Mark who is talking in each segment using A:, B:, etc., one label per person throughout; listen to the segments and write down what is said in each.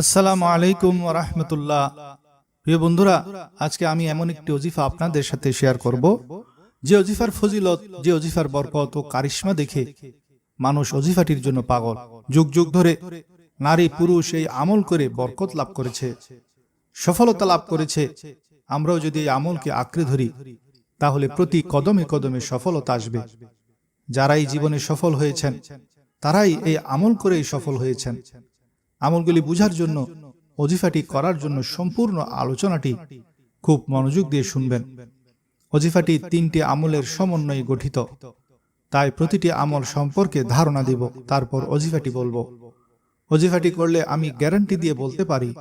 A: আসসালামু আলাইকুম রহমতুল্লাহ। প্রিয় বন্ধুরা, আজকে আমি এমন একটি অজিফা আপনাদের সাথে শেয়ার করব। যে অজিফার ফজিলত, যে অজিফার বরকত ও কারিশ্মা দেখে মানুষ অজিফাটির জন্য পাগল। যুগ যুগ ধরে নারী, পুরুষ এই আমল করে বরকত লাভ করেছে, সফলতা লাভ করেছে। আমরাও যদি এই আমলকে আঁকড়ে ধরি, তাহলে প্রতি কদমে কদমে সফলতা আসবে। যারাই জীবনে সফল হয়েছেন, তারাই এই আমল করেই সফল হয়েছেন। আমলগুলি বুঝার জন্য, অজিফাটি করার জন্য সম্পূর্ণ আলোচনাটি খুব মনোযোগ দিয়ে শুনবেন। অজিফাটি তিনটি আমলের সমন্বয়ে গঠিত। তাই প্রতিটি আমল সম্পর্কে ধারণা দিব, তারপর অজিফাটি বলব। অজিফাটি করলে আমি গ্যারান্টি দিয়ে বলতে পারি,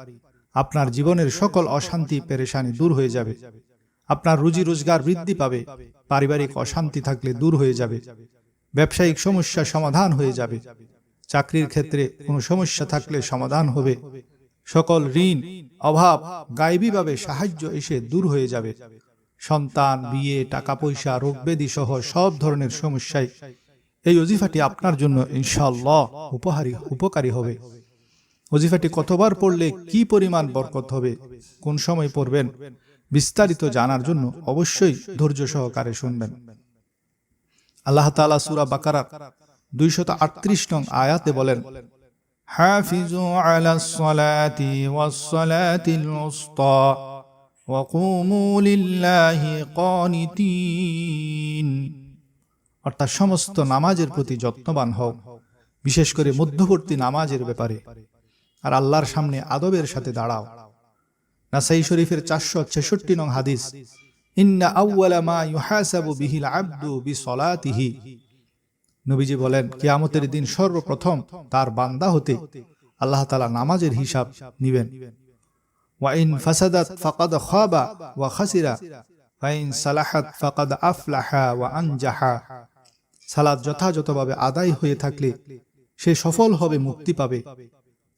A: আপনার জীবনের সকল অশান্তি পেরেশানি দূর হয়ে যাবে। আপনার রুজি রোজগার বৃদ্ধি পাবে, পারিবারিক অশান্তি থাকলে দূর হয়ে যাবে। ব্যবসায়িক সমস্যা সমাধান হয়ে যাবে। চাকরির ক্ষেত্রে কোনো সমস্যা থাকলে সমাধান হবে। সকল ঋণ অভাব গায়েবীভাবে সাহায্য এসে দূর হয়ে যাবে। সন্তান বিয়ে টাকা পয়সা রোগ ব্যাধি সহ সব ধরনের সমস্যায় এই অজিফাটি আপনার জন্য ইনশাল্লাহ উপহারী উপকারী হবে। অজিফাটি কতবার পড়লে কি পরিমাণ বরকত হবে? কোন সময় পড়বেন? বিস্তারিত জানার জন্য অবশ্যই ধৈর্য সহকারে শুনবেন। আল্লাহ তালা সুরা বাকারা দুইশত আটত্রিশ নং আয়াতে বলেন হাফিজু আলা সলাতি ওয়াসসালাতিল উসতা وقوموا لله قانتين অর্থাৎ সমস্ত নামাজের প্রতি যত্নবান হও বিশেষ করে মধ্যবর্তী নামাজের ব্যাপারে আর আল্লাহর সামনে আদবের সাথে দাঁড়াও নাসাই শরীফের চারশো ছেষট্টি নং হাদিস ইন্না আউ্বালা মা ইউহাসাবু বিহিল আব্দু বিসলাতিহি নবীজি বলেন, কিয়ামতের দিন সর্বপ্রথম তার বান্দা হতে আল্লাহ তালা নামাজের হিসাব নিবেন। ওয়াইন ফাসাদাত ফাকাদ খাবা ওয়া খাসিরা ওয়াইন সালাহাত ফাকাদ আফলাহা ওয়া আনজাহা। সালাদ যথাযথভাবে আদায় হয়ে থাকলে সে সফল হবে, মুক্তি পাবে।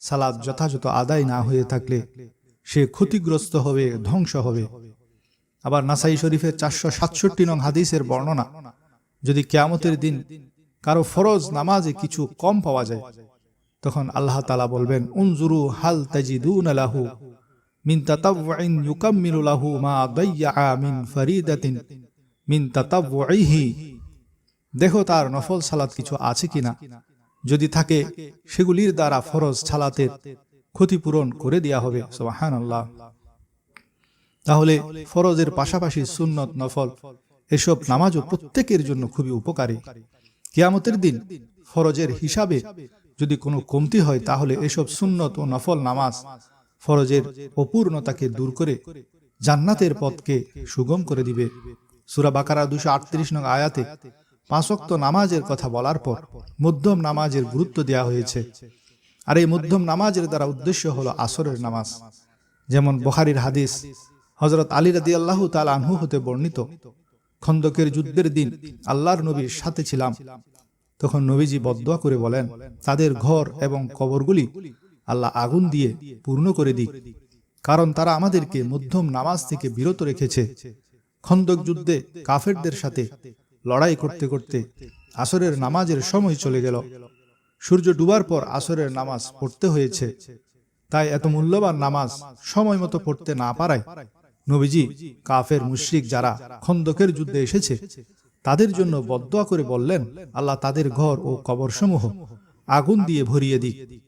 A: সালাদ যথাযথ আদায় না হয়ে থাকলে সে ক্ষতিগ্রস্ত হবে, ধ্বংস হবে। আবার নাসাই শরীফের চারশো সাতষট্টি নং হাদিসের বর্ণনা, যদি কেয়ামতের দিন কারও ফরজ নামাজে কিছু কম পাওয়া যায়। তখন আল্লাহ তালা বলবেন, উনজুরু হাল তাজিদুন লাহু মিন ইউকাম্মিলু লাহু মা দাইয়া মিন মিন দেখো তার নফল সালাত কিছু আছে কিনা। যদি থাকে, সেগুলির দ্বারা ফরজ ছালাতের ক্ষতিপূরণ করে দেয়া হবে। তাহলে ফরজের পাশাপাশি সুন্নত নফল, এসব নামাজও প্রত্যেকের জন্য খুবই উপকারী। কিয়ামতের দিন ফরজের হিসাবে যদি কোনো কমতি হয়, তাহলে এসব সুন্নত ও নফল নামাজ ফরজের অপূর্ণতাকে দূর করে জান্নাতের পথকে সুগম করে দিবে। সুরা বাকারা দুশো আটত্রিশ নং আয়াতে পাঁচক্ত নামাজের কথা বলার পর মধ্যম নামাজের গুরুত্ব দেওয়া হয়েছে। আর এই মধ্যম নামাজের দ্বারা উদ্দেশ্য হলো আসরের নামাজ। যেমন বখারির হাদিস হজরত আলী রাদি আল্লাহ তাল আনহু হতে বর্ণিত খন্দকের যুদ্ধের দিন আল্লাহর নবীর সাথে ছিলাম। তখন নবীজি বদয়া করে বলেন, তাদের ঘর এবং কবরগুলি আল্লাহ আগুন দিয়ে পূর্ণ করে দিক, কারণ তারা আমাদেরকে মধ্যম নামাজ থেকে বিরত রেখেছে। খন্দক যুদ্ধে কাফেরদের সাথে লড়াই করতে করতে আসরের নামাজের সময় চলে গেল। সূর্য ডুবার পর আসরের নামাজ পড়তে হয়েছে। তাই এত মূল্যবান নামাজ সময় মতো পড়তে না পারায় নবীজি, কাফের মুশরিক যারা খন্দকের যুদ্ধে এসেছে, তাদের জন্য বদয়া করে বললেন, আল্লাহ তাদের ঘর ও কবরসমূহ আগুন দিয়ে ভরিয়ে দিক।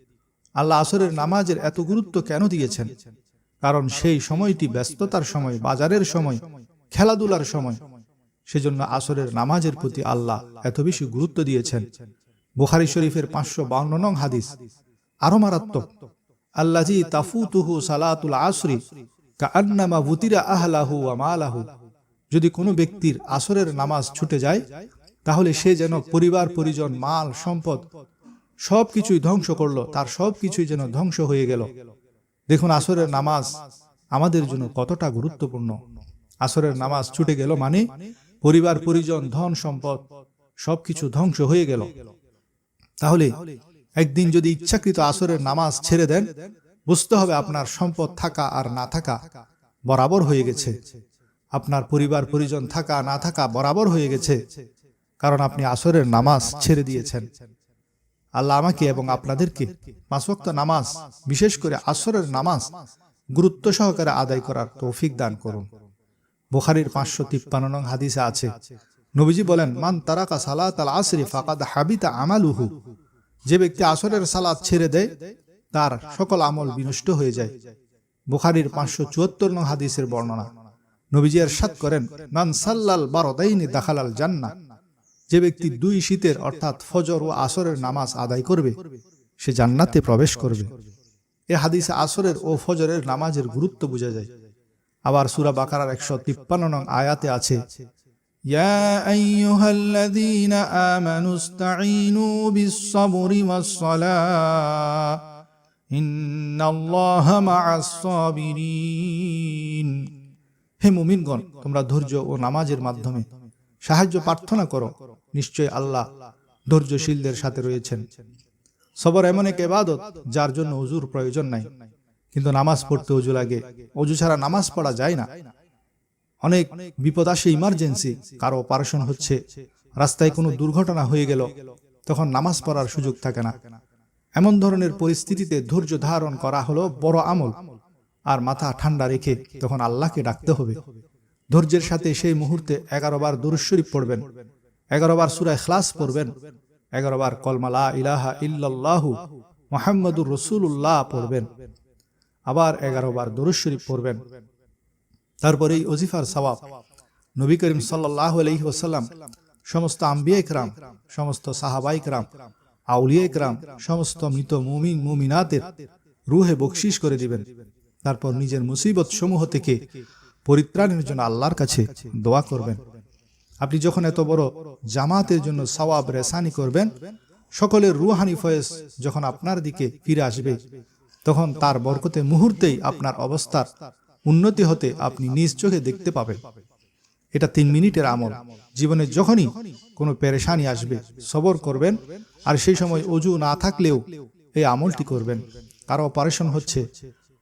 A: আল্লাহ আসরের নামাজের এত গুরুত্ব কেন দিয়েছেন? কারণ সেই সময়টি ব্যস্ততার সময়, বাজারের সময়, খেলাধুলার সময়। সেজন্য আসরের নামাজের প্রতি আল্লাহ এত বেশি গুরুত্ব দিয়েছেন। বুখারি শরীফের পাঁচশো বাউন্ন নং হাদিস। আরও মারাত্মক। আল্লাজি তাফুতুহু সালাতুল আসরি কান্নামা বুতিরা আহলাহু আমালাহু যদি কোনো ব্যক্তির আসরের নামাজ ছুটে যায়, তাহলে সে যেন পরিবার, পরিজন, মাল, সম্পদ সব কিছুই ধ্বংস করল, তার সব কিছুই যেন ধ্বংস হয়ে গেল। দেখুন, আসরের নামাজ আমাদের জন্য কতটা গুরুত্বপূর্ণ। আসরের নামাজ ছুটে গেল মানে পরিবার, পরিজন, ধন, সম্পদ সবকিছু ধ্বংস হয়ে গেল। তাহলে একদিন যদি ইচ্ছাকৃত আসরের নামাজ ছেড়ে দেন বুঝতে হবে আপনার সম্পদ থাকা আর না থাকা বরাবর হয়ে গেছে। আপনার পরিবার, পরিজন থাকা, না থাকা বরাবর হয়ে গেছে। কারণ আপনি আসরের নামাজ ছেড়ে দিয়েছেন। আল্লাহ আমাকে এবং আপনাদেরকে পাঁচ ওয়াক্ত নামাজ, বিশেষ করে আসরের নামাজ, গুরুত্ব সহকারে আদায় করার তৌফিক দান করুন। বুখারির পাঁচশো তিপ্পান্ন নং হাদিসে আছে, নবীজি বলেন, মান তারাকা সালাত আল আসরি ফাকাদ হাবিতা আমালুহু। যে ব্যক্তি আসরের সালাত ছেড়ে দেয় তার সকল আমল বিনষ্ট হয়ে যায় বুখারির পাঁচশো চুয়াত্তর নং হাদিসের বর্ণনা নবীজি এরশাদ করেন মান সাল্লাল বারদাইনি দাখালাল জান্না যে ব্যক্তি দুই শীতের অর্থাৎ ফজর ও আসরের নামাজ আদায় করবে সে জান্নাতে প্রবেশ করবে এ হাদিসে আসরের ও ফজরের নামাজের গুরুত্ব বোঝা যায় আবার সুরা বাকারার একশো তিপ্পান্ন নং আয়াতে আছে
B: يا أيها الذين آمنوا استعينوا بالصبر والصلاة
A: হে মুমিনগণ, তোমরা ধৈর্য ও নামাজের মাধ্যমে সাহায্য প্রার্থনা করো। নিশ্চয় আল্লাহ ধৈর্যশীলদের সাথে রয়েছেন। সবর এমন এক এবাদত যার জন্য অজুর প্রয়োজন নাই। কিন্তু নামাজ পড়তে অজু লাগে। অজু ছাড়া নামাজ পড়া যায় না। অনেক বিপদ আসে ইমার্জেন্সি, কারও অপারেশন হচ্ছে, রাস্তায় কোনো দুর্ঘটনা হয়ে গেল, তখন নামাজ পড়ার সুযোগ থাকে না। এমন ধরনের পরিস্থিতিতে ধৈর্য ধারণ করা হলো বড় আমল। আর মাথা ঠান্ডা রেখে তখন আল্লাহকে ডাকতে হবে। ধৈর্যের সাথে সেই মুহূর্তে এগারো বার দুরুশরীফ পড়বেন। এগারো বার সুরায় খ্লাস পড়বেন। এগারো বার কলমালা ইলাহা ইল্লাল্লাহু মোহাম্মদুর রসুল্লাহ পড়বেন। আবার এগারো বার দুরুশরীফ পড়বেন। তারপরে এই অজিফার সওয়াব। নবী করিম সাল্লাহ আলহি সমস্ত আম্বিয়া ইকরাম সমস্ত সাহাবা ইকরাম আউলিয়া ইকরাম সমস্ত মৃত মুমিন, মুমিনাতের রুহে বকশিস করে দিবেন। তারপর নিজের মুসিবত সমূহ থেকে পরিত্রাণের জন্য আল্লাহর কাছে দোয়া করবেন। আপনি যখন এত বড় জামাতের জন্য সওয়াব রেসানি করবেন, সকলের রুহানি ফয়েজ যখন আপনার দিকে ফিরে আসবে, তখন তার বরকতে মুহূর্তেই আপনার অবস্থার উন্নতি হতে আপনি নিজ চোখে দেখতে পাবেন। এটা তিন মিনিটের আমল। জীবনে যখনই কোনো পেরেশানি আসবে, সবর করবেন আর সেই সময় অজু না থাকলেও এই আমলটি করবেন। কারও অপারেশন হচ্ছে,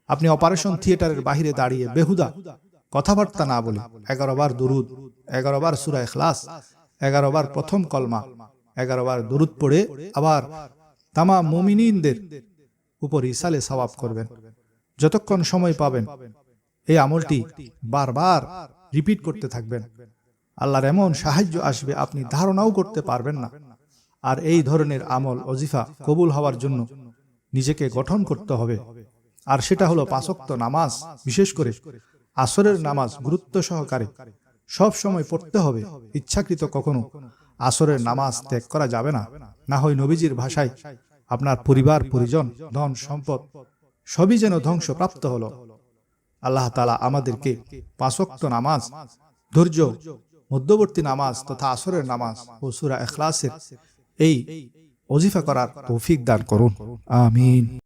A: আপনি অপারেশন থিয়েটারের বাহিরে দাঁড়িয়ে বেহুদা কথাবার্তা না বলে এগারো বার দুরুদ এগারো বার সুরা এখলাস এগারো বার প্রথম কলমা এগারো বার দুরুদ পড়ে আবার তামা মুমিনিনদের উপর ইসালে সওয়াব করবেন। যতক্ষণ সময় পাবেন, এই আমলটি বারবার রিপিট করতে থাকবেন। আল্লাহর এমন সাহায্য আসবে, আপনি ধারণাও করতে পারবেন না। আর এই ধরনের আমল, অজিফা কবুল হওয়ার জন্য নিজেকে গঠন করতে হবে। আর সেটা হলো পাঁচক্ত নামাজ, বিশেষ করে আসরের নামাজ গুরুত্ব সহকারে। সব সময় পড়তে হবে, ইচ্ছাকৃত কখনো আসরের নামাজ ত্যাগ করা যাবে না। না হয় নবীজির ভাষায়, আপনার পরিবার, পরিজন, ধন, সম্পদ, সবই যেন ধ্বংসপ্রাপ্ত হলো। আল্লাহ তালা আমাদেরকে পাঁচক্ত নামাজ, ধৈর্য, মধ্যবর্তী নামাজ তথা আসরের নামাজ ও সুরা এখলাসের এই অজিফা করার তৌফিক দান করুন। আমিন।